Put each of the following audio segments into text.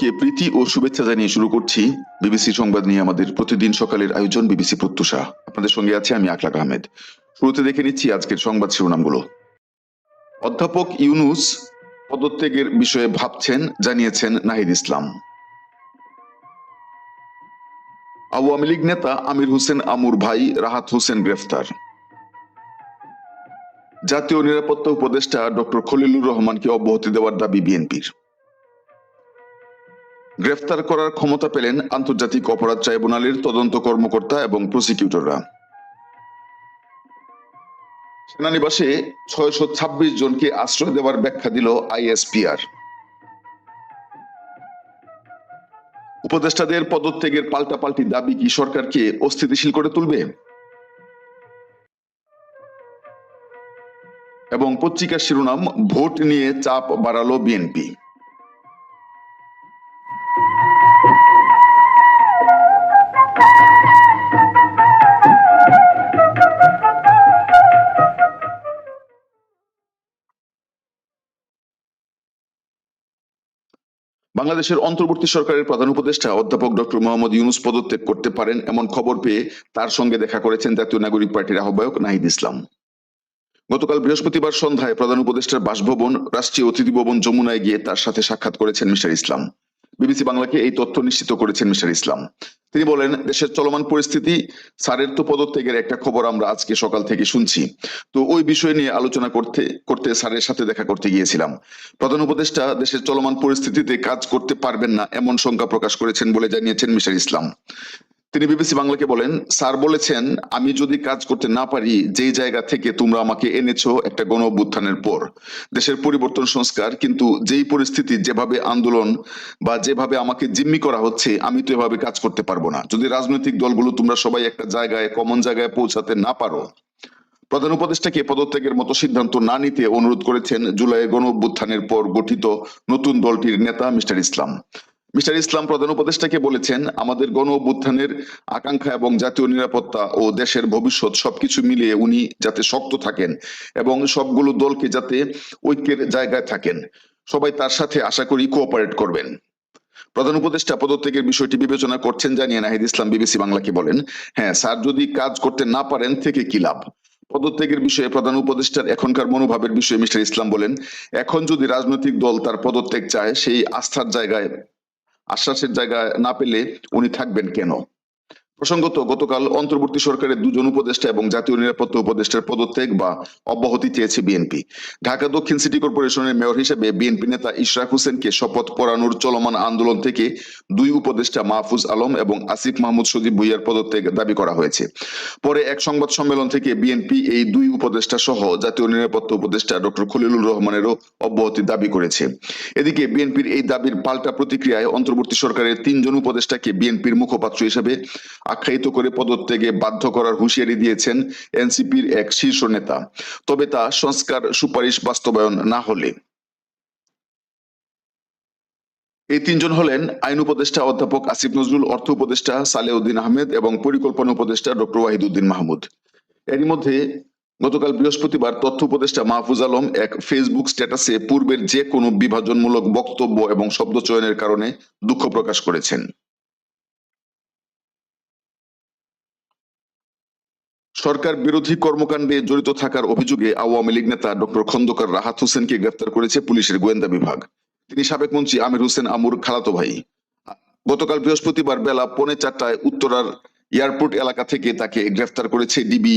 সবাইকে প্রীতি ও শুভেচ্ছা জানিয়ে শুরু করছি বিবিসি সংবাদ নিয়ে আমাদের প্রতিদিন সকালের আয়োজন বিবিসি প্রত্যুষা। আপনাদের সঙ্গে আছে আমি আকলাক আহমেদ। শুরুতে দেখে নিচ্ছি আজকের সংবাদ শিরোনামগুলো। অধ্যাপক ইউনুস পদত্যাগের বিষয়ে ভাবছেন, জানিয়েছেন নাহিদ ইসলাম। আওয়ামী লীগ নেতা আমির হোসেন আমুর ভাই রাহাত হোসেন গ্রেফতার। জাতীয় নিরাপত্তা উপদেষ্টা ডক্টর খলিলুর রহমানকে অব্যাহতি দেওয়ার দাবি বিএনপির। গ্রেফতার করার ক্ষমতা পেলেন আন্তর্জাতিক অপরাধ ট্রাইব্যুনালের তদন্ত কর্মকর্তা এবং প্রসিকিউটররা। সেনানিবাসে ছয়শো ছাব্বিশ জনকে আশ্রয় দেওয়ার ব্যাখ্যা দিল আইএসপিআর। উপদেষ্টাদের পদত্যাগের পাল্টাপাল্টি দাবি কি সরকারকে অস্থিতিশীল করে তুলবে? এবং পত্রিকার শিরোনাম, ভোট নিয়ে চাপ বাড়ালো বিএনপি। বাংলাদেশের অন্তর্বর্তী সরকারের প্রধান উপদেষ্টা অধ্যাপক ডক্টর মোহাম্মদ ইউনুস পদত্যাগ করতে পারেন এমন খবর পেয়ে তার সঙ্গে দেখা করেছেন জাতীয় নাগরিক পার্টির আহ্বায়ক নাহিদ ইসলাম। গতকাল বৃহস্পতিবার সন্ধ্যায় প্রধান উপদেষ্টার বাসভবন, রাষ্ট্রীয় অতিথি ভবন যমুনায় গিয়ে তার সাথে সাক্ষাৎ করেছেন মিস্টার ইসলাম। বিবিসি বাংলাকে এই তথ্য নিশ্চিত করেছেন মিস্টার ইসলাম। তিনি বলেন, দেশের চলমান পরিস্থিতি সারের তো পদত্যাগের একটা খবর আমরা আজকে সকাল থেকে শুনছি। তো ওই বিষয় নিয়ে আলোচনা করতে করতে স্যারের সাথে দেখা করতে গিয়েছিলাম। প্রধান উপদেষ্টা দেশের চলমান পরিস্থিতিতে কাজ করতে পারবেন না, এমন শঙ্কা প্রকাশ করেছেন বলে জানিয়েছেন মিশার ইসলাম। তিনি বিবিসি বাংলাকে বলেন, স্যার বলেছেন, আমি যদি কাজ করতে না পারি, যেই জায়গা থেকে তোমরা আমাকে এনেছো একটা গণ অভ্যুত্থানের পর। দেশের পরিবর্তন সংস্কার, কিন্তু যেই পরিস্থিতি, যেভাবে আন্দোলন বা যেভাবে আমাকে জিম্মি করা হচ্ছে, আমি তো এভাবে কাজ করতে পারব না। যদি রাজনৈতিক দলগুলো তোমরা সবাই একটা জায়গায় কমন জায়গায় পৌঁছাতে না পারো। প্রধান উপদেষ্টাকে পদত্যাগের মতো সিদ্ধান্ত না নিতে অনুরোধ করেছেন জুলাই গণ অভ্যুত্থানের পর গঠিত নতুন দলটির নেতা মিস্টার ইসলাম। মিস্টার ইসলাম প্রধান উপদেষ্টাকে বলেছেন, আমাদের গণ অভ্যুত্থানের আকাঙ্ক্ষা এবং জাতীয় নিরাপত্তা ও দেশের ভবিষ্যৎ সবকিছু মিলিয়ে উনি যাতে শক্ত থাকেন এবং সবগুলো দলকে যাতে ঐক্যের জায়গায় থাকেন। সবাই তার সাথে আশা করি কোঅপারেট করবেন। প্রধান উপদেষ্টা পদত্যাগের বিষয়টি বিবেচনা করছেন জানিয়ে নাহিদ ইসলাম বিবিসি বাংলাকে বলেন হ্যাঁ স্যার, যদি কাজ করতে না পারেন, থেকে কি লাভ? পদত্যাগের বিষয়ে প্রধান উপদেষ্টার এখনকার মনোভাবের বিষয়ে মিস্টার ইসলাম বলেন, এখন যদি রাজনৈতিক দল তার পদত্যাগ চায়, সেই আস্থার জায়গায় আশ্বাসের জায়গায় না পেলে উনি থাকবেন কেন? প্রসঙ্গত, গতকাল অন্তর্বর্তী সরকারের দুজন উপদেষ্টা এবং জাতীয় নিরাপত্তা উপদেষ্টার পদত্যাগ বা অব্যাহতি চেয়েছে বিএনপি। ঢাকা দক্ষিণ সিটি কর্পোরেশনের মেয়র হিসেবে বিএনপি নেতা ইশরাক হোসেনকে শপথ পড়ানোর চলমান আন্দোলন থেকে দুই উপদেষ্টা মাহফুজ আলম এবং আসিফ মাহমুদ সজীব ভুইয়ার পদত্যাগ দাবি করা হয়েছে। পরে এক সংবাদ সম্মেলন থেকে বিএনপি এই দুই উপদেষ্টা সহ জাতীয় নিরাপত্তা উপদেষ্টা ডক্টর খলিলুর রহমানেরও অব্যাহতি দাবি করেছে। এদিকে বিএনপির এই দাবির পাল্টা প্রতিক্রিয়ায় অন্তর্বর্তী সরকারের তিনজন উপদেষ্টাকে বিএনপির মুখপাত্র হিসেবে আখ্যায়িত করে পদত্যাগে বাধ্য করার হুঁশিয়ারি দিয়েছেন এনসিপির এক শীর্ষ নেতা। তবে তা সংস্কার সুপারিশ বাস্তবায়ন না হলে। এই তিনজন হলেন আইন উপদেষ্টা অধ্যাপক আসিফ নজরুল, অর্থ উপদেষ্টা সালেউদ্দিন আহমেদ এবং পরিকল্পনা উপদেষ্টা ডক্টর ওয়াহিদুদ্দিন মাহমুদ। এরই মধ্যে গতকাল বৃহস্পতিবার তথ্য উপদেষ্টা মাহফুজ আলম এক ফেসবুক স্ট্যাটাসে পূর্বের যে কোনো বিভাজনমূলক বক্তব্য এবং শব্দ চয়নের কারণে দুঃখ প্রকাশ করেছেন। সরকার বিরোধী কর্মকাণ্ডে জড়িত থাকার অভিযোগে আওয়ামী লীগ নেতা ডক্টর খন্দকার রাহাত হোসেনকে গ্রেফতার করেছে পুলিশের গোয়েন্দা বিভাগ। তিনি সাবেক মন্ত্রী আমির হোসেন আমুর খালাতো ভাই। গতকাল বৃহস্পতিবার বেলা পৌনে চারটায় উত্তরার এয়ারপোর্ট এলাকা থেকে তাকে গ্রেফতার করেছে ডিবি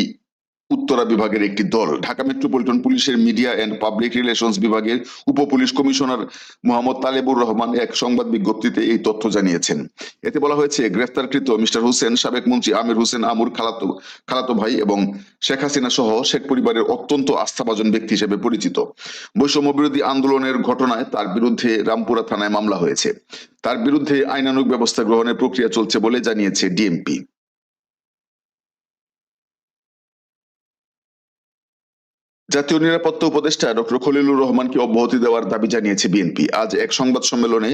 উত্তরা বিভাগের একটি দল। ঢাকা মেট্রোপলিটন পুলিশের মিডিয়া এন্ড পাবলিক রিলেশনস বিভাগের উপ পুলিশ কমিশনার মোহাম্মদ তালেবুর রহমান এক সংবাদ বিজ্ঞপ্তিতে এই তথ্য জানিয়েছেন। এতে বলা হয়েছে, গ্রেফতারকৃত মিস্টার হোসেন, সাবেক মন্ত্রী আমির হোসেন, আমুর খালাতো খালাতো ভাই এবং শেখ হাসিনা সহ শেখ পরিবারের অত্যন্ত আস্থাভাজন ব্যক্তি হিসেবে পরিচিত। বৈষম্য বিরোধী আন্দোলনের ঘটনায় তার বিরুদ্ধে রামপুরা থানায় মামলা হয়েছে। তার বিরুদ্ধে আইনানুগ ব্যবস্থা গ্রহণের প্রক্রিয়া চলছে বলে জানিয়েছে ডিএমপি। জাতীয় নিরাপত্তা উপদেষ্টা ডক্টর খলিলুর রহমানকে অব্যাহতি দেওয়ার দাবি জানিয়েছে বিএনপি। আজ এক সংবাদ সম্মেলনে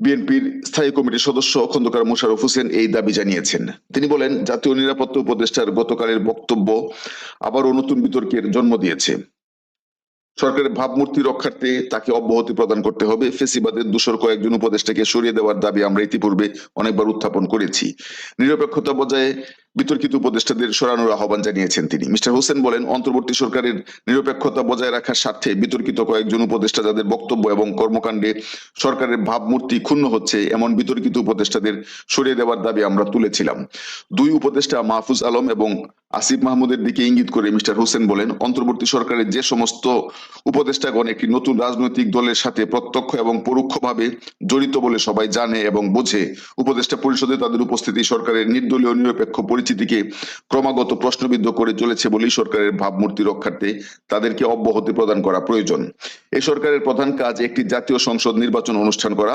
বিএনপির স্থায়ী কমিটির সদস্য খন্দকার মোশারফ হোসেন এই দাবি জানিয়েছেন। তিনি বলেন, জাতীয় নিরাপত্তা উপদেষ্টার গতকালের বক্তব্য আবারও নতুন বিতর্কের জন্ম দিয়েছে। সরকারের ভাবমূর্তি রক্ষার্থে তাকে অব্যাহতি প্রদান করতে হবে। ফেসিবাদের দূষর কয়েকজন উপদেষ্টাকে সরিয়ে দেওয়ার দাবি আমরা ইতিপূর্বে অনেকবার উত্থাপন করেছি। নিরপেক্ষতা বজায় বিতর্কিত উপদেষ্টাদের সরানোর আহ্বান জানিয়েছেন তিনি। মিস্টার হোসেন বলেন, অন্তর্বর্তী সরকারের নিরপেক্ষতা বজায় রাখার স্বার্থে বিতর্কিত কয়েকজন উপদেষ্টা যাদের বক্তব্য এবং কর্মকাণ্ডে সরকারের ভাবমূর্তি ক্ষুণ্ণ হচ্ছে, এমন বিতর্কিত উপদেষ্টাদের সরিয়ে দেওয়ার দাবি আমরা তুলেছিলাম। দুই উপদেষ্টা মাহফুজ আলম এবং আসিফ মাহমুদের দিকে ইঙ্গিত করে মিস্টার হোসেন বলেন, অন্তর্বর্তী সরকারের যে সমস্ত উপদেষ্টাগণ একটি নতুন রাজনৈতিক দলের সাথে প্রত্যক্ষ এবং পরোক্ষভাবে জড়িত বলে সবাই জানে এবং বোঝে। উপদেষ্টা পরিষদে তাদের উপস্থিতি সরকারের নির্দলীয়, নিরপেক্ষ পরিচিতিকে ক্রমাগত প্রশ্নবিদ্ধ করে চলেছে বলেই সরকারের ভাবমূর্তি রক্ষার্থে তাদেরকে অব্যাহতি প্রদান করা প্রয়োজন। এই সরকারের প্রধান কাজ একটি জাতীয় সংসদ নির্বাচন অনুষ্ঠান করা।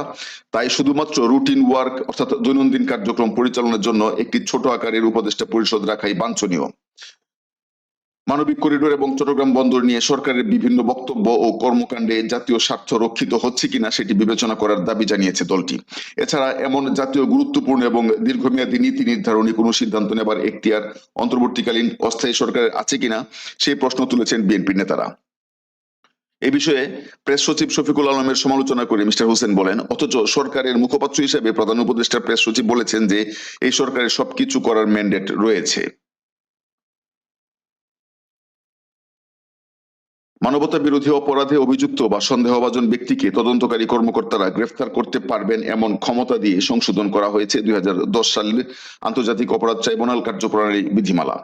তাই শুধুমাত্র রুটিন ওয়ার্ক অর্থাৎ দৈনন্দিন কার্যক্রম পরিচালনার জন্য একটি ছোট আকারের উপদেষ্টা পরিষদ রাখাই বাঞ্ছনীয়। মানবিক করিডোর এবং চট্টগ্রাম বন্দর নিয়ে সরকারের বিভিন্ন বক্তব্য ও কর্মকাণ্ডে জাতীয় স্বার্থ রক্ষিত হচ্ছে কিনা সেটি বিবেচনা করার দাবি জানিয়েছে দলটি। এছাড়া এমন জাতীয় গুরুত্বপূর্ণ এবং দীর্ঘমেয়াদী নীতি নির্ধারণী কোনো সিদ্ধান্ত নেবার এখতিয়ার অন্তর্বর্তীকালীন অস্থায়ী সরকারের আছে কিনা সেই প্রশ্ন তুলেছেন বিএনপি নেতারা। এ বিষয়ে প্রেস সচিব শফিকুল আলমের সমালোচনা করে মিস্টার হোসেন বলেন, অথচ সরকারের মুখপাত্র হিসেবে প্রধান উপদেষ্টা প্রেস সচিব বলেছেন যে, এই সরকারের সবকিছু করার ম্যান্ডেট রয়েছে। মানবতা বিরোধী অপরাধে অভিযুক্ত বা সন্দেহভাজন ব্যক্তিকে তদন্তকারী কর্মকর্তারা গ্রেফতার করতে পারবেন এমন ক্ষমতা দিয়ে সংশোধন করা হয়েছে দুই হাজার দশ সালের আন্তর্জাতিক অপরাধ ট্রাইব্যুনাল কার্যপ্রণালী বিধিমালা।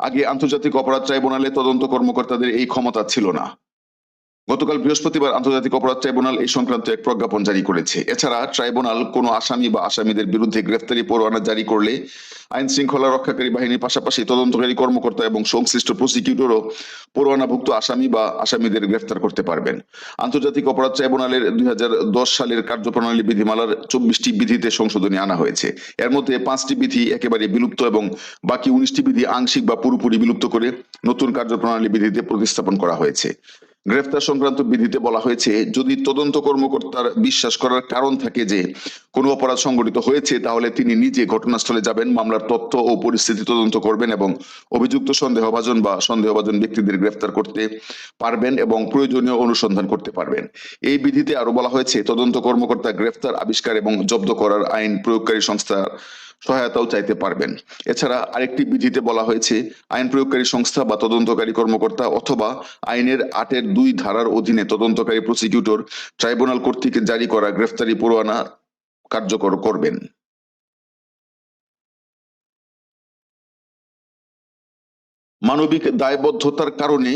আগে আন্তর্জাতিক অপরাধ ট্রাইব্যুনালে তদন্ত কর্মকর্তাদের এই ক্ষমতা ছিল না। গতকাল বৃহস্পতিবার আন্তর্জাতিক অপরাধ ট্রাইব্যুনাল এই সংক্রান্ত এক প্রজ্ঞাপন জারি করেছে। এছাড়া ট্রাইব্যুনাল কোনো আসামি বা আসামিদের বিরুদ্ধে গ্রেফতারি পরোয়ানা জারি করলে আইন শৃঙ্খলা রক্ষাকারী বাহিনীর পাশাপাশি তদন্তকারী কর্মকর্তা এবং সংশ্লিষ্ট প্রসিকিউটরও পরোয়ানাভুক্ত আসামি বা আসামিদের গ্রেফতার করতে পারবেন। আন্তর্জাতিক অপরাধ ট্রাইব্যুনালের দুই হাজার দশ সালের কার্যপ্রণালী বিধিমালার চব্বিশটি বিধিতে সংশোধনী আনা হয়েছে। এর মধ্যে পাঁচটি বিধি একেবারে বিলুপ্ত এবং বাকি উনিশটি বিধি আংশিক বা পুরোপুরি বিলুপ্ত করে নতুন কার্যপ্রণালী বিধিতে প্রতিস্থাপন করা হয়েছে। গ্রেফতার সংক্রান্ত বিধিতে বলা হয়েছে, যদি তদন্ত কর্মকর্তার বিশ্বাস করার কারণ থাকে যে কোনো অপরাধ সংঘটিত হয়েছে, তাহলে তিনি নিজে ঘটনাস্থলে যাবেন, মামলার তথ্য ও পরিস্থিতি তদন্ত করবেন এবং অভিযুক্ত সন্দেহভাজন বা সন্দেহভাজন ব্যক্তিদের গ্রেফতার করতে পারবেন এবং প্রয়োজনীয় অনুসন্ধান করতে পারবেন। এই বিধিতে আরও বলা হয়েছে, তদন্ত কর্মকর্তা গ্রেফতার, আবিষ্কার এবং জব্দ করার আইন প্রয়োগকারী সংস্থা সহায়তাও চাইতে পারবেন। এছাড়া আরেকটি বিধিতে বলা হয়েছে, আইন প্রয়োগকারী সংস্থা বা তদন্তকারী কর্মকর্তা অথবা আইনের আটের দুই ধারার অধীনে তদন্তকারী প্রসিকিউটর ট্রাইব্যুনাল কর্তৃক জারি করা গ্রেফতারি পরোয়ানা কার্যকর করবেন। মানবিক দায়বদ্ধতার কারণে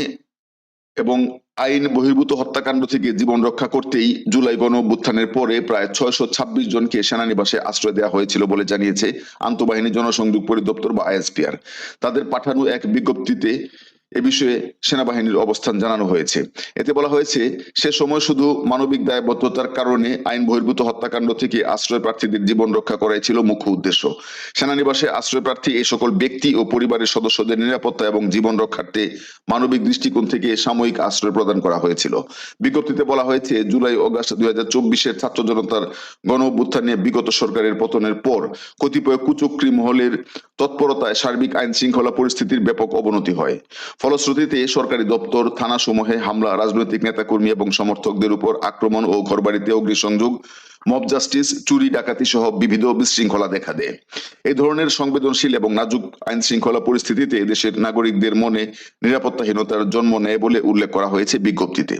এবং আইন বহির্ভূত হত্যাকাণ্ড থেকে জীবন রক্ষা করতেই জুলাই গণ অভ্যুত্থানের পরে প্রায় ছয়শো ছাব্বিশ জনকে সেনানিবাসে আশ্রয় দেওয়া হয়েছিল বলে জানিয়েছে আন্তঃবাহিনী জনসংযোগ পরিদপ্তর বা আইএসপিআর। তাদের পাঠানো এক বিজ্ঞপ্তিতে এ বিষয়ে সেনাবাহিনীর অবস্থান জানানো হয়েছে। এতে বলা হয়েছে, সে সময় শুধু মানবিক দায়বদ্ধতার কারণে আইন বহির্ভূত হত্যাকাণ্ড থেকে আশ্রয় প্রার্থীদের জীবন রক্ষা করাই ছিল মুখ্য উদ্দেশ্য। সেনানিবাসে আশ্রয় প্রার্থী এই সকল ব্যক্তি ও পরিবারের সদস্যদের নিরাপত্তা এবং জীবন রক্ষার্থে মানবিক দৃষ্টিকোণ থেকে সাময়িক আশ্রয় প্রদান করা হয়েছিল। বিজ্ঞপ্তিতে বলা হয়েছে, জুলাই অগাস্ট দুই হাজার চব্বিশের ছাত্র জনতার গণ নিয়ে বিগত সরকারের পতনের পর কতিপয় কুচক্রী মহলের তৎপরতায় সার্বিক আইন শৃঙ্খলা পরিস্থিতির ব্যাপক অবনতি হয়। ফলশ্রুতিতে সরকারি দপ্তর থানাসমূহে হামলা রাজনৈতিক নেতাকর্মী এবং সমর্থকদের উপর আক্রমণ ও ঘরবাড়িতে অগ্নিসংযোগ মব জাস্টিস, চুরি, ডাকাতি সহ বিবিধ বিশৃঙ্খলা দেখা দেয়। এই ধরনের সংবেদনশীল এবং নাজুক আইন শৃঙ্খলা পরিস্থিতিতে দেশের নাগরিকদের মনে নিরাপত্তাহীনতার জন্ম নেয় বলে উল্লেখ করা হয়েছে বিজ্ঞপ্তিতে।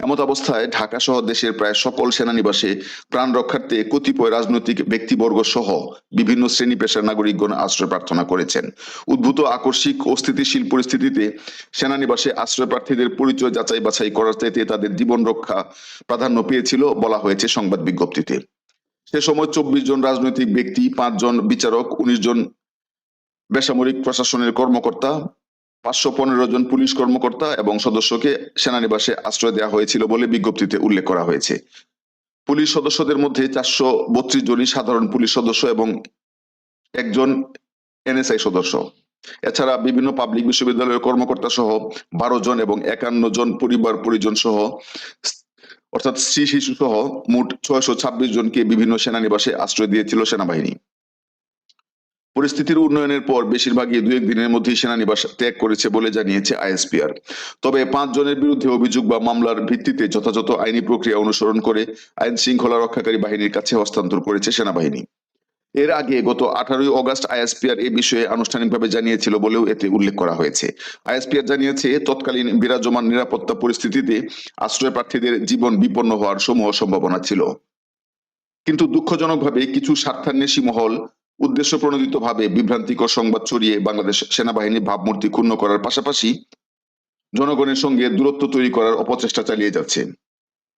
এমত অবস্থায় ঢাকা সহ দেশের প্রায় সকল সেনানিবাসে প্রাণ রক্ষার্থে কতিপয় রাজনৈতিক ব্যক্তিবর্গ সহ বিভিন্ন শ্রেণি পেশার নাগরিকগণ আশ্রয় প্রার্থনা করেছেন। উদ্ভূত আকস্মিক ও স্থিতিশীল পরিস্থিতিতে সেনানিবাসে আশ্রয় প্রার্থীদের পরিচয় যাচাই বাছাই করার চাইতে তাদের জীবন রক্ষা প্রাধান্য পেয়েছিল বলা হয়েছে সংবাদ বিজ্ঞপ্তিতে সে সময় চব্বিশ জন রাজনৈতিক ব্যক্তি, পাঁচ জন বিচারক, উনিশ জন বেসামরিক প্রশাসনের কর্মকর্তা, পাঁচশো পনেরো জন পুলিশ কর্মকর্তা এবং সদস্যকে সেনানিবাসে আশ্রয় দেওয়া হয়েছিল বলে বিজ্ঞপ্তিতে উল্লেখ করা হয়েছে। পুলিশ সদস্যদের মধ্যে চারশো বত্রিশ জনই সাধারণ পুলিশ সদস্য এবং একজন এনএসআই সদস্য। এছাড়া বিভিন্ন পাবলিক বিশ্ববিদ্যালয়ের কর্মকর্তা সহ বারো জন এবং একান্ন জন পরিবার পরিজন সহ অর্থাৎ স্ত্রী শিশু সহ মোট ছয়শো ছাব্বিশ জনকে বিভিন্ন সেনানিবাসে আশ্রয় দিয়েছিল সেনাবাহিনী। পরিস্থিতির উন্নয়নের পর বেশিরভাগই দু দিনের মধ্যেই সেনানিবাস ত্যাগ করেছে বলে জানিয়েছে আইএসপিআর। তবে পাঁচ জনের বিরুদ্ধে অভিযোগ বা মামলার ভিত্তিতে যথাযথ আইনি প্রক্রিয়া অনুসরণ করে আইন শৃঙ্খলা রক্ষাকারী বাহিনীর কাছে হস্তান্তর করেছে সেনাবাহিনী। এর আগে গত আঠারোই অগস্ট আইএসপিআর এ বিষয়ে আনুষ্ঠানিকভাবে জানিয়েছিল বলেও এতে উল্লেখ করা হয়েছে। আইএসপিআর জানিয়েছে, তৎকালীন বিরাজমান নিরাপত্তা পরিস্থিতিতে আশ্রয় প্রার্থীদের জীবন বিপন্ন হওয়ার সমূহ সম্ভাবনা ছিল। কিন্তু দুঃখজনকভাবে কিছু স্বার্থান্বেষী মহল উদ্দেশ্য প্রণোদিত ভাবে বিভ্রান্তিকর সংবাদ ছড়িয়ে বাংলাদেশ সেনাবাহিনীর ভাবমূর্তি ক্ষুণ্ণ করার পাশাপাশি জনগণের সঙ্গে দূরত্ব তৈরি করার অপচেষ্টা চালিয়ে যাচ্ছে।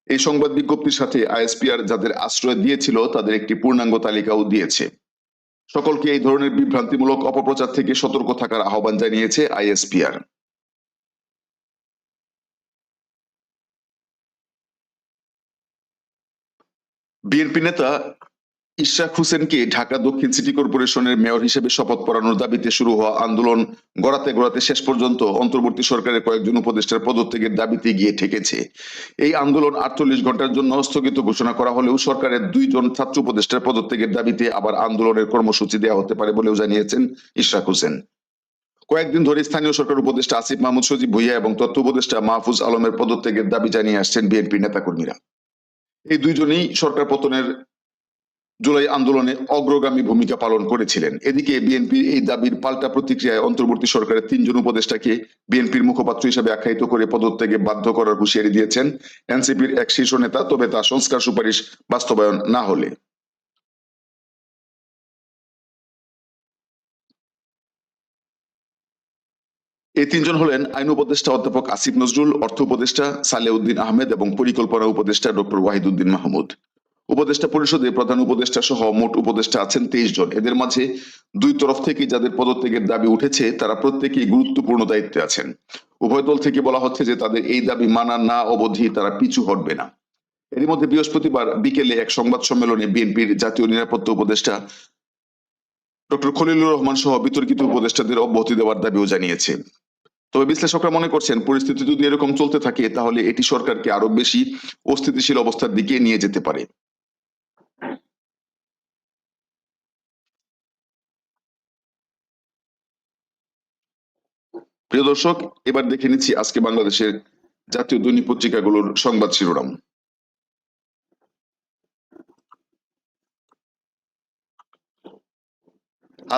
এই সংবাদ বিজ্ঞপ্তির সাথে আইএসপিআর যাদের আশ্রয় দিয়েছিল, তাদের একটি পূর্ণাঙ্গ তালিকাও দিয়েছে। সকলকে এই ধরনের বিভ্রান্তিমূলক অপপ্রচার থেকে সতর্ক থাকার আহ্বান জানিয়েছে আইএসপিআর। বিএনপি নেতা ইশরাক হোসেনকে ঢাকা দক্ষিণ সিটি কর্পোরেশনের মেয়র হিসেবে শপথ পড়ানোর দাবিতে শুরু হওয়া আন্দোলন গড়াতে গড়াতে শেষ পর্যন্ত অন্তর্বর্তী সরকারের কয়েকজন উপদেষ্টার পদত্যাগের দাবিতে গিয়ে ঠেকেছে। এই আন্দোলন আটচল্লিশ ঘণ্টার জন্য স্থগিত ঘোষণা করা হলেও সরকারের দুইজন ছাত্র উপদেষ্টার পদত্যাগের দাবিতে আবার আন্দোলনের কর্মসূচি দেওয়া হতে পারে বলেও জানিয়েছেন ইশরাক হোসেন। কয়েকদিন ধরে স্থানীয় সরকার উপদেষ্টা আসিফ মাহমুদ, সজিব ভুইয়া এবং তথ্য উপদেষ্টা মাহফুজ আলমের পদত্যাগের দাবি জানিয়ে আসছেন বিএনপি নেতাকর্মীরা। এই দুইজনেই সরকার পতনের জুলাই আন্দোলনে অগ্রগামী ভূমিকা পালন করেছিলেন। এদিকে বিএনপির এই দাবির পাল্টা প্রতিক্রিয়ায় অন্তর্বর্তী সরকারের তিনজন উপদেষ্টাকে বিএনপির মুখপাত্র হিসেবে আখ্যায়িত করে পদত্যাগে বাধ্য করার হুঁশিয়ারি দিয়েছেন এনসিপির এক শীর্ষ নেতা, তবে তা সংস্কার সুপারিশ বাস্তবায়ন না হলে। এই তিনজন হলেন আইন উপদেষ্টা অধ্যাপক আসিফ নজরুল, অর্থ উপদেষ্টা সালেউদ্দিন আহমেদ এবং পরিকল্পনা উপদেষ্টা ডক্টর ওয়াহিদুদ্দিন মাহমুদ। উপদেষ্টা পরিষদে প্রধান উপদেষ্টা সহ মোট উপদেষ্টা আছেন তেইশ জন। এদের মাঝে দুই তরফ থেকে যাদের পদত্যাগের দাবি উঠেছে, তারা প্রত্যেকেই গুরুত্বপূর্ণ দায়িত্বে আছেন। উভয় দল থেকে বলা হচ্ছে যে তাদের এই দাবি মানা না অবধি তারা পিছু হটবে না। এরই মধ্যে বৃহস্পতিবার বিকেলে এক সংবাদ সম্মেলনে বিএনপির জাতীয় নিরাপত্তা উপদেষ্টা ডক্টর খলিলুর রহমান সহ বিতর্কিত উপদেষ্টাদের অব্যাহতি দেওয়ার দাবিও জানিয়েছে। তবে বিশ্লেষকরা মনে করছেন, পরিস্থিতি যদি এরকম চলতে থাকে, তাহলে এটি সরকারকে আরও বেশি অস্থিতিশীল অবস্থার দিকে নিয়ে যেতে পারে। প্রিয় দর্শক, এবার দেখে নিচ্ছি আজকে বাংলাদেশের জাতীয় দৈনিক পত্রিকাগুলোর সংবাদ শিরোনাম।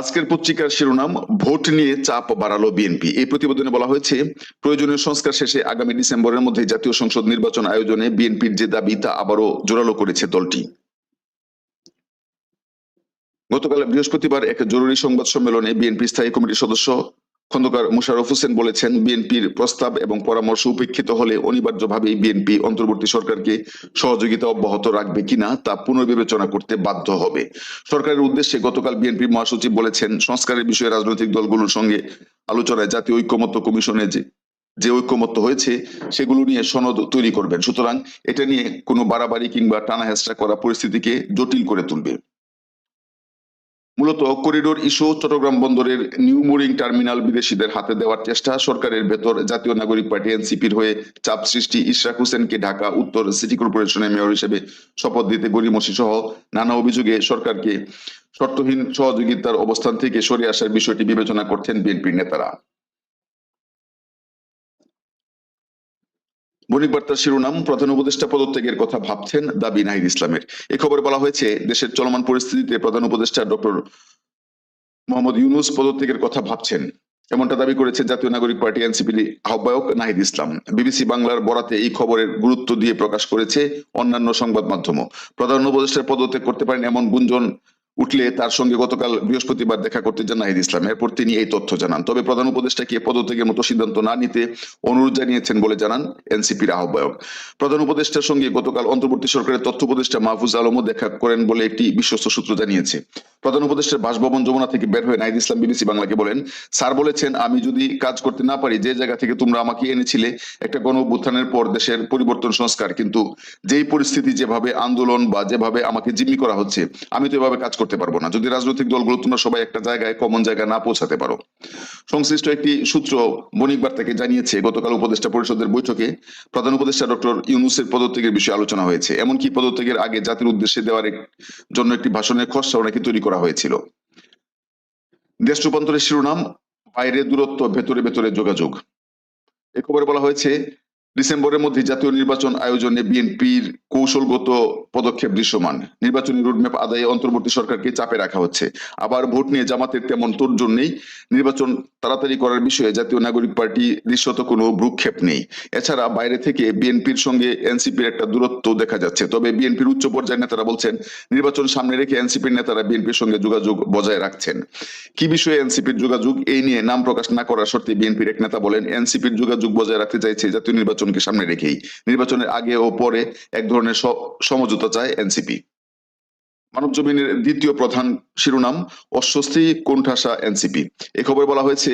আজকের পত্রিকার শিরোনাম, ভোট নিয়ে চাপ বাড়ালো বিএনপি। এই প্রতিবেদনে বলা হয়েছে, প্রয়োজনীয় সংস্কার শেষে আগামী ডিসেম্বরের মধ্যে জাতীয় সংসদ নির্বাচন আয়োজনে বিএনপির যে দাবি, তা আবারও জোরালো করেছে দলটি। গতকাল বৃহস্পতিবার এক জরুরি সংবাদ সম্মেলনে বিএনপি স্থায়ী কমিটির সদস্য খন্দকার মুশারফ হোসেন বলেছেন, বিএনপির প্রস্তাব এবং পরামর্শ উপেক্ষিত হলে অনিবার্যভাবেই বিএনপি অন্তর্বর্তী সরকারকে সহযোগিতা অব্যাহত রাখবে কিনা তা পুনর্বিবেচনা করতে বাধ্য হবে। সরকারের উদ্দেশ্যে গতকাল বিএনপির মহাসচিব বলেছেন, সংস্কারের বিষয়ে রাজনৈতিক দলগুলোর সঙ্গে আলোচনায় জাতীয় ঐক্যমত্য কমিশনে যে যে ঐক্যমত্য হয়েছে, সেগুলো নিয়ে সনদ তৈরি করবেন। সুতরাং এটা নিয়ে কোনো বাড়াবাড়ি কিংবা টানা হেঁচড়া করা পরিস্থিতিকে জটিল করে তুলবে। মূলত করিডোর ইস্যু চট্টগ্রাম বন্দরের নিউ মোরিং টার্মিনাল বিদেশিদের হাতে দেওয়ার চেষ্টা, সরকারের ভেতর জাতীয় নাগরিক পার্টি এনসিপির হয়ে চাপ সৃষ্টি, ইশরাক হোসেনকে ঢাকা, উত্তর সিটি কর্পোরেশনের মেয়র হিসেবে শপথ দিতে গরিমসি সহ নানা অভিযোগে সরকারকে শর্তহীন সহযোগিতার অবস্থান থেকে সরে আসার বিষয়টি বিবেচনা করছেন বিএনপির নেতারা। বণিক বার্তার শিরোনাম, প্রধান উপদেষ্টা পদত্যাগের কথা ভাবছেন দাবি নাহিদ ইসলামের। এ খবরে বলা হয়েছে, দেশের চলমান পরিস্থিতিতে প্রধান উপদেষ্টা ডক্টর মোহাম্মদ ইউনুস পদত্যাগের কথা ভাবছেন। এমনটা দাবি করেছে জাতীয় নাগরিক পার্টি এনসিপির আহ্বায়ক নাহিদ ইসলাম। বিবিসি বাংলার বরাতে এই খবরের গুরুত্ব দিয়ে প্রকাশ করেছে অন্যান্য সংবাদ মাধ্যম প্রধান উপদেষ্টার পদত্যাগ করতে পারেন এমন গুঞ্জন উঠলে তার সঙ্গে গতকাল বৃহস্পতিবার দেখা করতে যান নাহিদ ইসলাম। এরপর তিনি এই তথ্য জানান। তবে প্রধান উপদেষ্টাকে পদত্যাগের মতো সিদ্ধান্ত না নিতে অনুরোধ জানিয়েছেন বলে জানান এনসিপির আহ্বায়ক। প্রধান উপদেষ্টার সঙ্গে গতকাল অন্তর্বর্তী সরকারের তথ্য উপদেষ্টা মাহফুজ আলমও দেখা করেন বলে একটি বিশ্বস্ত সূত্র জানিয়েছে। প্রধান উপদেষ্টার বাসভবন যমুনা থেকে বের হয়ে নাহিদ ইসলাম বিবিসি বাংলাকে বলেন, স্যার বলেছেন, আমি যদি কাজ করতে না পারি, যে জায়গা থেকে তোমরা আমাকে এনেছিলে, একটা গণ অভ্যুত্থানের পর দেশের পরিবর্তন সংস্কার। কিন্তু যেই পরিস্থিতি যেভাবে আন্দোলন বা যেভাবে আমাকে জিম্মি করা হচ্ছে, আমি তো এভাবে কাজ করতে পারব না। যদি রাজনৈতিক দলগুলো তোমরা সবাই একটা জায়গায় কমন জায়গায় না পৌঁছাতে পারো। সংশ্লিষ্ট একটি সূত্র বণিক বার্তাকে জানিয়েছে, গতকাল উপদেষ্টা পরিষদের বৈঠকে প্রধান উপদেষ্টা ডক্টর ইউনুসের পদত্যাগের বিষয়ে আলোচনা হয়েছে। এমনকি পদত্যাগের আগে জাতির উদ্দেশ্যে দেওয়ার জন্য একটি ভাষণের খসড়াও নাকি তৈরি করা হয়েছিল। দেশ রূপান্তরের শিরোনাম বাইরে দূরত্ব ভেতরে ভেতরে যোগাযোগ। এ খবরে বলা হয়েছে ডিসেম্বরের মধ্যে জাতীয় নির্বাচন আয়োজনে বিএনপির কৌশলগত পদক্ষেপ দৃশ্যমান। নির্বাচনী রোডম্যাপ আদায়ে অন্তর্বর্তী সরকারকে চাপে রাখা হচ্ছে। আবার ভোট নিয়ে জামাতের তেমন তোড়জোড় নেই। নির্বাচন তাড়াতাড়ি করার বিষয়ে জাতীয় নাগরিক পার্টি দৃশ্যত কোনো ভ্রুক্ষেপ নেই। এছাড়া বাইরে থেকে বিএনপির সঙ্গে এনসিপির একটা দূরত্ব দেখা যাচ্ছে। তবে বিএনপির উচ্চ পর্যায়ের নেতারা বলছেন, নির্বাচন সামনে রেখে এনসিপির নেতারা বিএনপির সঙ্গে যোগাযোগ বজায় রাখছেন। কি বিষয়ে এনসিপির যোগাযোগ? এই নিয়ে নাম প্রকাশ না করার শর্তে বিএনপির এক নেতা বলেন, এনসিপির যোগাযোগ বজায় রাখতে চাইছে জাতীয় নির্বাচনকে সামনে রেখেই। নির্বাচনের আগে ও পরে এক ধরনের সমঝোতা চায় এনসিপি। মানব জমিনের দ্বিতীয় প্রধান শিরোনাম, অস্বস্তি কোণঠাসা এনসিপি। এ খবরে বলা হয়েছে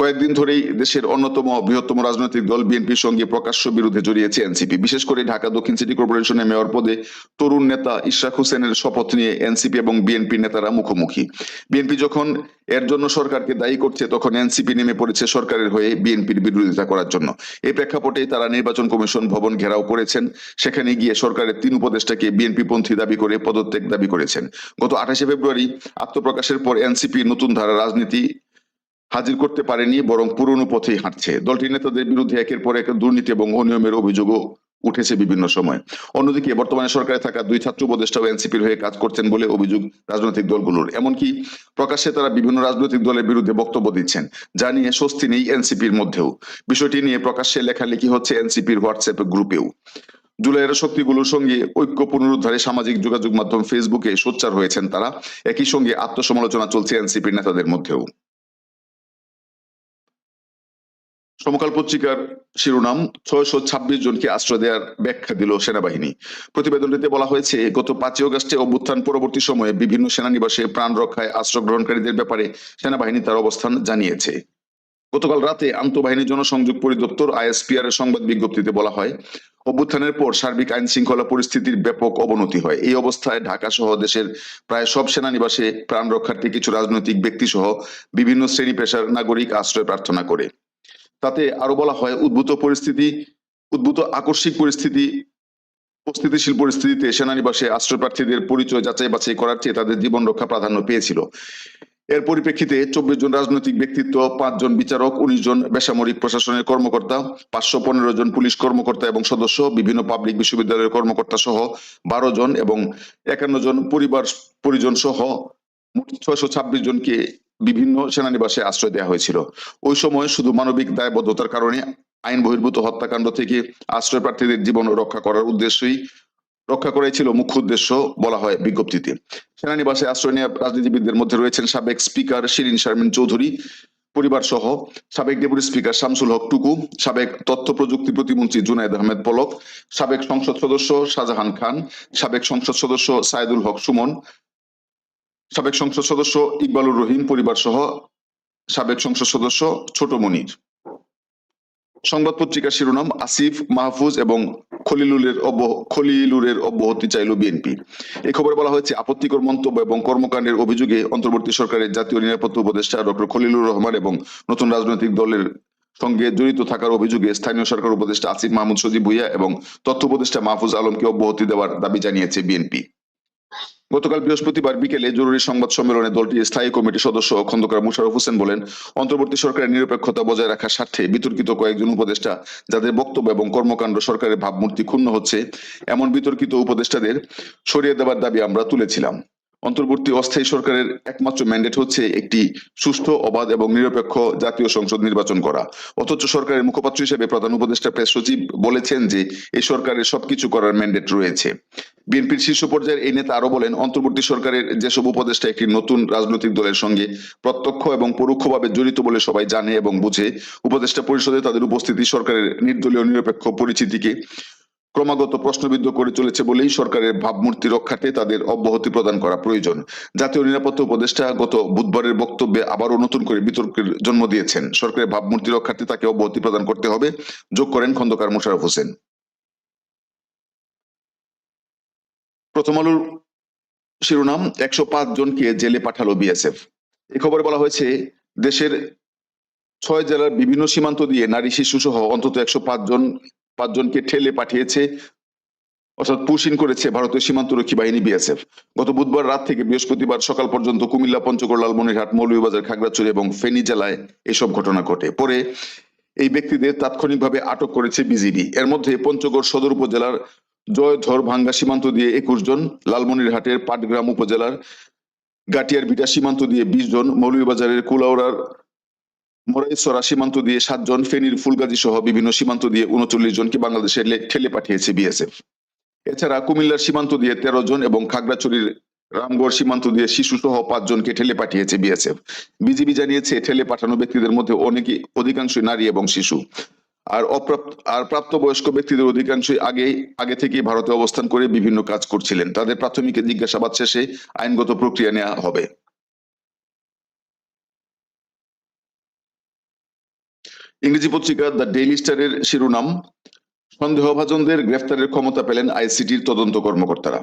কয়েকদিন ধরেই দেশের অন্যতম বৃহত্তম রাজনৈতিক দল বিএনপির সঙ্গে প্রকাশ্য বিরুদ্ধে জড়িয়েছে এনসিপি। বিশেষ করে ঢাকা দক্ষিণ সিটি কর্পোরেশনের মেয়র পদে তরুণ নেতা ইশরাক হোসেনের শপথ নিয়ে এনসিপি এবং বিএনপি নেতারা মুখোমুখি। বিএনপি যখন এর জন্য সরকারকে দায়ী করছে, তখন এনসিপি নেমে পড়েছে সরকারের হয়ে বিএনপির বিরোধিতা করার জন্য। এই প্রেক্ষাপটে তারা নির্বাচন কমিশন ভবন ঘেরাও করেছেন। সেখানে গিয়ে সরকারের তিন উপদেষ্টাকে বিএনপি পন্থী দাবি করে পদত্যাগ দাবি করেছেন। গত আঠাশে ফেব্রুয়ারি আত্মপ্রকাশের পর এনসিপি নতুন ধারা রাজনীতি হাজির করতে পারেনি, বরং পুরনো পথেই হাঁটছে। দলটির নেতাদের বিরুদ্ধে একের পর এক দুর্নীতি এবং অনিয়মের অভিযোগও উঠেছে বিভিন্ন সময়। অন্যদিকে, বর্তমানে সরকারে থাকা দুই ছাত্র উপদেষ্টাও এনসিপির হয়ে কাজ করছেন বলে অভিযোগ রাজনৈতিক দলগুলোর। এমনকি প্রকাশ্যে তারা বিভিন্ন রাজনৈতিক দলের বিরুদ্ধে বক্তব্য দিচ্ছেন, যা নিয়ে স্বস্তি নেই এনসিপির মধ্যেও। বিষয়টি নিয়ে প্রকাশ্যে লেখালেখি হচ্ছে এনসিপির হোয়াটসঅ্যাপ গ্রুপেও। জুলাইয়ের শক্তিগুলোর সঙ্গে ঐক্য পুনরুদ্ধারে সামাজিক যোগাযোগ মাধ্যম ফেসবুকে সোচ্চার হয়েছেন তারা। একই সঙ্গে আত্মসমালোচনা চলছে এনসিপির নেতাদের মধ্যেও। সমকাল পত্রিকার শিরোনাম, ছয়শো ছাব্বিশ জনকে আশ্রয় দেওয়ার ব্যাখ্যা দিল সেনাবাহিনী। প্রতিবেদনটিতে বলা হয়েছে, গত পাঁচই অগস্টে অভ্যুত্থান পরবর্তী সময়ে বিভিন্ন সেনানিবাসে প্রাণ রক্ষায় আশ্রয় গ্রহণকারীদের ব্যাপারে সেনাবাহিনী তার অবস্থান জানিয়েছে। গতকাল রাতে আন্তঃবাহিনী জনসংযোগ পরিদপ্তর আইএসপিআর এর সংবাদ বিজ্ঞপ্তিতে বলা হয়, অভ্যুত্থানের পর সার্বিক আইন শৃঙ্খলা পরিস্থিতির ব্যাপক অবনতি হয়। এই অবস্থায় ঢাকা সহ দেশের প্রায় সব সেনানিবাসে প্রাণ রক্ষার্থী, কিছু রাজনৈতিক ব্যক্তি সহ বিভিন্ন শ্রেণি পেশার নাগরিক আশ্রয় প্রার্থনা করে। তাতে আরও বলা হয় উদ্ভূত পরিস্থিতি, উদ্ভূত আকস্মিক পরিস্থিতি, অস্থিতিশীল পরিস্থিতিতে সেনানিবাসে আশ্রয় প্রার্থীদের পরিচয় যাচাই বাছাই করার চেয়ে তাদের জীবন রক্ষা প্রাধান্য পেয়েছিল। এর পরিপ্রেক্ষিতে চব্বিশ জন রাজনৈতিক ব্যক্তিত্ব পাঁচজন বিচারক, উনিশ জন বেসামরিক প্রশাসনের কর্মকর্তা, পাঁচশো পনেরো জন পুলিশ কর্মকর্তা এবং সদস্য, বিভিন্ন পাবলিক বিশ্ববিদ্যালয়ের কর্মকর্তা সহ বারো জন এবং একান্ন জন পরিবার পরিজন সহ ছয়শো ছাব্বিশ জনকে বিভিন্ন সেনানিবাসে আশ্রয় দেওয়া হয়েছিল। ওই সময় শুধু মানবিক দায়বদ্ধতার কারণে আইন বহির্ভূত হত্যাকাণ্ড থেকে আশ্রয় প্রার্থীদের জীবন রক্ষা করার উদ্দেশ্যই রক্ষা করাই ছিল মুখ্য উদ্দেশ্য বলা হয় বিজ্ঞপ্তিতে। সেনানিবাসে আশ্রয় নেওয়া রাজনীতিবিদদের মধ্যে রয়েছেন সাবেক স্পিকার শিরিন শারমিন চৌধুরী পরিবার সহ সাবেক ডেপুটি স্পিকার শামসুল হক টুকু, সাবেক তথ্য প্রযুক্তি প্রতিমন্ত্রী জুনায়দ আহমেদ পলক, সাবেক সংসদ সদস্য শাহজাহান খান, সাবেক সংসদ সদস্য সাইদুল হক সুমন সাবেক সংসদ সদস্য ইকবালুর রহিম পরিবার সহ সাবেক সংসদ সদস্য ছোট মনির। সংবাদ পত্রিকার শিরোনাম, আসিফ, মাহফুজ এবং অব্যাহ- খলিলুরের অব্যাহতি চাইল বিএনপি। এই খবরে বলা হয়েছে, আপত্তিকর মন্তব্য এবং কর্মকাণ্ডের অভিযোগে অন্তর্বর্তী সরকারের জাতীয় নিরাপত্তা উপদেষ্টা ডক্টর খলিলুর রহমান এবং নতুন রাজনৈতিক দলের সঙ্গে জড়িত থাকার অভিযোগে স্থানীয় সরকার উপদেষ্টা আসিফ মাহমুদ সজিব ভুইয়া এবং তথ্য উপদেষ্টা মাহফুজ আলমকে অব্যাহতি দেওয়ার দাবি জানিয়েছে বিএনপি। গতকাল বৃহস্পতিবার বিকেলে জরুরি সংবাদ সম্মেলনে দলটির স্থায়ী কমিটির সদস্য খন্দকার মুশারফ হোসেন বলেন, অন্তর্বর্তী সরকারের নিরপেক্ষতা বজায় রাখার স্বার্থে বিতর্কিত কয়েকজন উপদেষ্টা যাদের বক্তব্য এবং কর্মকাণ্ড সরকারের ভাবমূর্তি ক্ষুণ্ণ হচ্ছে, এমন বিতর্কিত উপদেষ্টাদের সরিয়ে দেওয়ার দাবি আমরা তুলেছিলাম। অন্তর্বর্তী অস্থায়ী সরকারের একমাত্র ম্যান্ডেট হচ্ছে একটি সুষ্ঠু, অবাধ এবং নিরপেক্ষ জাতীয় সংসদ নির্বাচন করা। অথচ সরকারের মুখপাত্র হিসেবে প্রধান উপদেষ্টা প্রেস সচিব বলেছেন যে, এই সরকারের সবকিছু করার ম্যান্ডেট রয়েছে। বিএনপির শীর্ষ পর্যায়ের এই নেতা আরও বলেন, অন্তর্বর্তী সরকারের যেসব উপদেষ্টা একটি নতুন রাজনৈতিক দলের সঙ্গে প্রত্যক্ষ এবং পরোক্ষভাবে জড়িত বলে সবাই জানে এবং বুঝে, উপদেষ্টা পরিষদে তাদের উপস্থিতি সরকারের নির্দলীয় নিরপেক্ষ পরিচিতিকে ক্রমাগত প্রশ্নবিদ্ধ করে চলেছে বলেই সরকারের ভাবমূর্তি রক্ষাতে তাদের অব্যাহতি প্রদান করা প্রয়োজন। জাতীয় নিরাপত্তা উপদেষ্টা গত বুধবারের বক্তব্যে আবারও নতুন করে বিতর্কের জন্ম দিয়েছেন। সরকারের ভাবমূর্তি রক্ষার্থে তাকে অব্যাহতি প্রদান করতে হবে। যোগ করেন খন্দকার মোশারফ হোসেন। প্রথম আলোর শিরোনাম, একশো পাঁচ জনকে জেলে পাঠালো বিএসএফ। এই খবরে বলা হয়েছে, দেশের ছয় জেলার বিভিন্ন সীমান্ত দিয়ে নারী শিশু সহ অন্তত একশো পাঁচ জন পাঁচজনকে ঠেলে পাঠিয়েছে, অর্থাৎ পুশিন করেছে ভারতীয় সীমান্তরক্ষী বাহিনী বিএসএফ। গত বুধবার রাত থেকে বৃহস্পতিবার সকাল পর্যন্ত কুমিল্লা, পঞ্চগড়, লালমনিরহাট, মৌলভীবাজার, খাগড়াছড়ি এবং ফেনী জেলায় এসব ঘটনা ঘটে। পরে এই ব্যক্তিদের তাৎক্ষণিকভাবে আটক করেছে বিজিবি। এর মধ্যে পঞ্চগড় সদর উপজেলার জয়ধর ভাঙ্গা সীমান্ত দিয়ে একুশ জন, লালমনিরহাটের পাটগ্রাম উপজেলার গাটিয়ার বিটা সীমান্ত দিয়ে বিশ জন, মৌলভীবাজারের কুলাউড়ার মোরাইসরা সীমান্ত দিয়ে সাতজন ফেনীর ফুলগাজী সহ বিভিন্ন সীমান্ত দিয়ে উনচল্লিশ জনকে বাংলাদেশে ঠেলে পাঠিয়েছে বিএসএফ। এছাড়া কুমিল্লার সীমান্ত দিয়ে তেরো জন এবং খাগড়াছড়ির রামগড় সীমান্ত দিয়ে শিশু সহ পাঁচজনকে ঠেলে পাঠিয়েছে বিএসএফ। বিজিবি জানিয়েছে, ঠেলে পাঠানো ব্যক্তিদের মধ্যে অনেকে অধিকাংশই নারী এবং শিশু। আর অপ্রাপ্ত, আর প্রাপ্তবয়স্ক ব্যক্তিদের অধিকাংশই আগে আগে থেকে ভারতে অবস্থান করে বিভিন্ন কাজ করছিলেন। তাদের প্রাথমিক জিজ্ঞাসাবাদ শেষে আইনগত প্রক্রিয়া নেওয়া হবে। ইংরেজি পত্রিকা দ্য ডেইলি স্টারের শিরোনাম সন্দেহভাজনদের গ্রেফতারের ক্ষমতা পেলেন আইসিটির তদন্ত কর্মকর্তারা।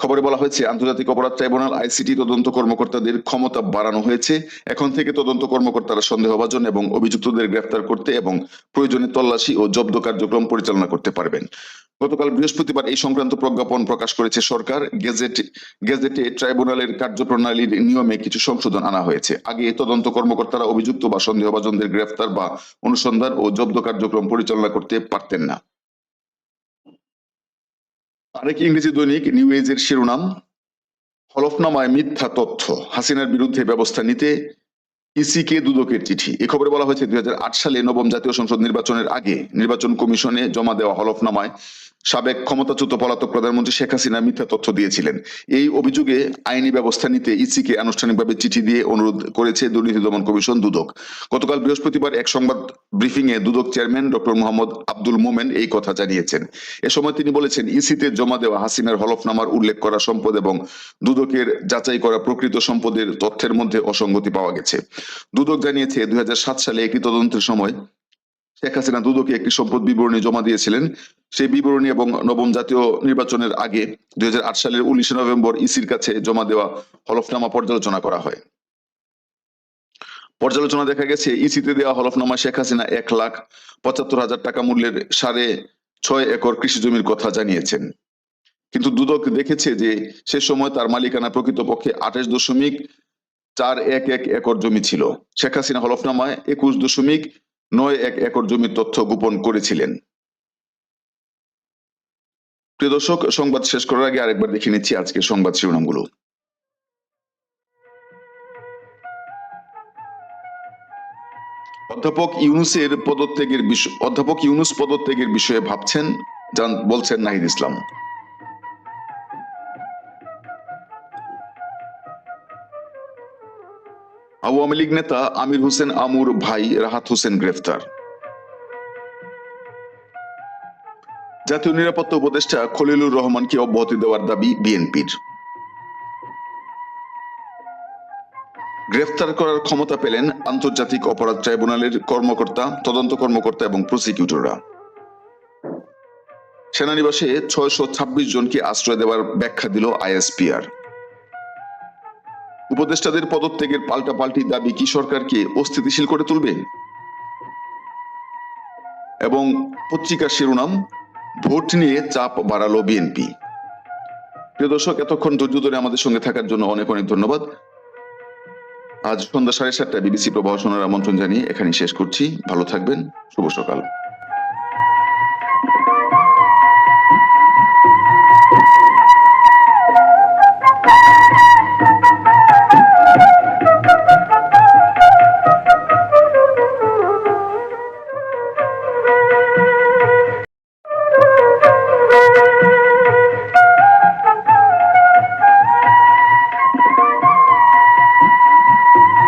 খবরে বলা হয়েছে, আন্তর্জাতিক অপরাধ ট্রাইব্যুনাল আইসিটি তদন্ত কর্মকর্তাদের ক্ষমতা বাড়ানো হয়েছে। এখন থেকে তদন্ত কর্মকর্তারা সন্দেহভাজন এবং অভিযুক্তদের গ্রেফতার করতে এবং প্রয়োজনে তল্লাশি ও জব্দ কার্যক্রম পরিচালনা করতে পারবেন। গতকাল বৃহস্পতিবার এই সংক্রান্ত প্রজ্ঞাপন প্রকাশ করেছে সরকার। গেজেট, গেজেটে ট্রাইব্যুনালের কার্যপ্রণালীর নিয়মে কিছু সংশোধন আনা হয়েছে। আগে তদন্ত কর্মকর্তারা অভিযুক্ত বা সন্দেহভাজনদের গ্রেফতার বা অনুসন্ধান ও জব্দ কার্যক্রম পরিচালনা করতে পারতেন না। আরেক ইংরেজি দৈনিক নিউ এজের শিরোনাম, হলফনামায় মিথ্যা তথ্য। হাসিনার বিরুদ্ধে ব্যবস্থা নিতে ইসিকে দুদকের চিঠি। এ খবরে বলা হয়েছে, দুই হাজার আট সালে নবম জাতীয় সংসদ নির্বাচনের আগে নির্বাচন কমিশনে জমা দেওয়া হলফনামায় সাবেক ক্ষমতাচ্যুত পলাতক প্রধানমন্ত্রী শেখ হাসিনা মিথ্যা তথ্য দিয়েছিলেন। এই অভিযোগে আইনি ব্যবস্থা নিতে ইসিকে আনুষ্ঠানিকভাবে চিঠি দিয়ে অনুরোধ করেছে দুর্নীতি দমন কমিশন দুদক। গতকাল বৃহস্পতিবার এক সংবাদ ব্রিফিং এ দুদক চেয়ারম্যান ডক্টর মোহাম্মদ আব্দুল মোমেন এই কথা জানিয়েছেন। এ সময় তিনি বলেছেন, ইসিতে জমা দেওয়া হাসিনার হলফনামার উল্লেখ করা সম্পদ এবং দুদকের যাচাই করা প্রকৃত সম্পদের তথ্যের মধ্যে অসঙ্গতি পাওয়া গেছে। দুদক জানিয়েছে, দুই হাজার সাত সালে একটি তদন্তের সময় শেখ হাসিনা দুদকে একটি সম্পদ বিবরণী জমা দিয়েছিলেন। সেই বিবরণী এবং নবম জাতীয় নির্বাচনের আগে দুই সালের উনিশে নভেম্বর ইসির কাছে জমা দেওয়া হলফনামা পর্যালোচনা করা হয়। পর্যালোচনা দেখা গেছে, ইসিতে দেওয়া হলফনামা শেখ হাসিনা এক লাখ পঁচাত্তর হাজার টাকা মূল্যের সাড়ে ছয় একর কৃষি জমির কথা জানিয়েছেন। কিন্তু দুদক দেখেছে যে সে সময় তার মালিকানা প্রকৃতপক্ষে আঠাশ দশমিক চার এক এক একর জমি ছিল। শেখ হাসিনা হলফনামায় একুশ দশমিক নয় এক একর জমির তথ্য গোপন করেছিলেন। প্রিয় দর্শক, সংবাদ শেষ করার আগে আরেকবার দেখে নিচ্ছি আজকের সংবাদ শিরোনামগুলো। অধ্যাপক ইউনুসের পদত্যাগের বিষয় অধ্যাপক ইউনুস পদত্যাগের বিষয়ে ভাবছেন বলছেন নাহিদ ইসলাম। আওয়ামী লীগ নেতা আমির হোসেন আমুর ভাই রাহাত হোসেন গ্রেফতার। জাতীয় নিরাপত্তা উপদেষ্টা খলিলুর রহমানকে অব্যাহতি দেওয়ার দাবি বিএনপির। গ্রেফতার করার ক্ষমতা পেলেন আন্তর্জাতিক অপরাধ ট্রাইব্যুনালের কর্মকর্তা, তদন্ত কর্মকর্তা এবং প্রসিকিউটররা। সেনানিবাসে ছয়শো ছাব্বিশ জনকে আশ্রয় দেওয়ার ব্যাখ্যা দিল আইএসপিআর। উপদেষ্টাদের পদত্যাগের পাল্টাপাল্টি দাবি কি সরকারকে অস্থিতিশীল করে তুলবে? এবং পত্রিকার শিরোনাম, ভোট নিয়ে চাপ বাড়ালো বিএনপি। প্রিয় দর্শক, এতক্ষণ ধৈর্য ধরে আমাদের সঙ্গে থাকার জন্য অনেক অনেক ধন্যবাদ। আজ সন্ধ্যা সাড়ে সাতটায় বিবিসি প্রবাহ শোনার আমন্ত্রণ জানিয়ে এখানে শেষ করছি। ভালো থাকবেন। শুভ সকাল।